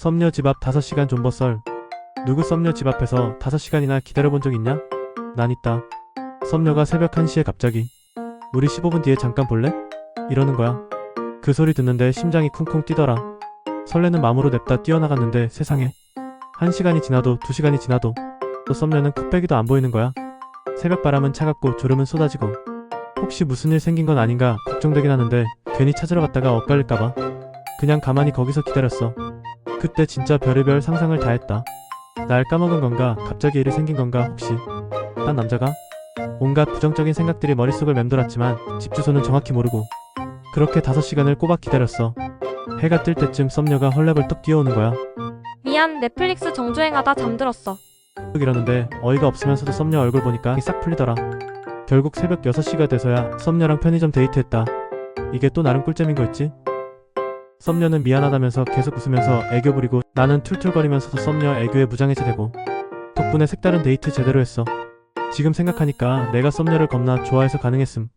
썸녀 집 앞 5시간 존버썰. 누구 썸녀 집 앞에서 5시간이나 기다려본 적 있냐? 난 있다. 썸녀가 새벽 1시에 갑자기 우리 15분 뒤에 잠깐 볼래? 이러는 거야. 그 소리 듣는데 심장이 쿵쿵 뛰더라. 설레는 마음으로 냅다 뛰어나갔는데 세상에. 1시간이 지나도 2시간이 지나도 또 썸녀는 콧배기도 안 보이는 거야. 새벽 바람은 차갑고 졸음은 쏟아지고 혹시 무슨 일 생긴 건 아닌가 걱정되긴 하는데 괜히 찾으러 갔다가 엇갈릴까봐 그냥 가만히 거기서 기다렸어. 그때 진짜 별의별 상상을 다 했다. 날 까먹은 건가 갑자기 일이 생긴 건가 혹시 딴 남자가? 온갖 부정적인 생각들이 머릿속을 맴돌았지만 집 주소는 정확히 모르고 그렇게 다섯 시간을 꼬박 기다렸어. 해가 뜰 때쯤 썸녀가 헐레벌떡 뛰어오는 거야. 미안, 넷플릭스 정주행하다 잠들었어. 이러는데 어이가 없으면서도 썸녀 얼굴 보니까 싹 풀리더라. 결국 새벽 6시가 돼서야 썸녀랑 편의점 데이트했다. 이게 또 나름 꿀잼인 거였지? 썸녀는 미안하다면서 계속 웃으면서 애교 부리고 나는 툴툴거리면서도 썸녀 애교에 무장해제되고 덕분에 색다른 데이트 제대로 했어. 지금 생각하니까 내가 썸녀를 겁나 좋아해서 가능했음.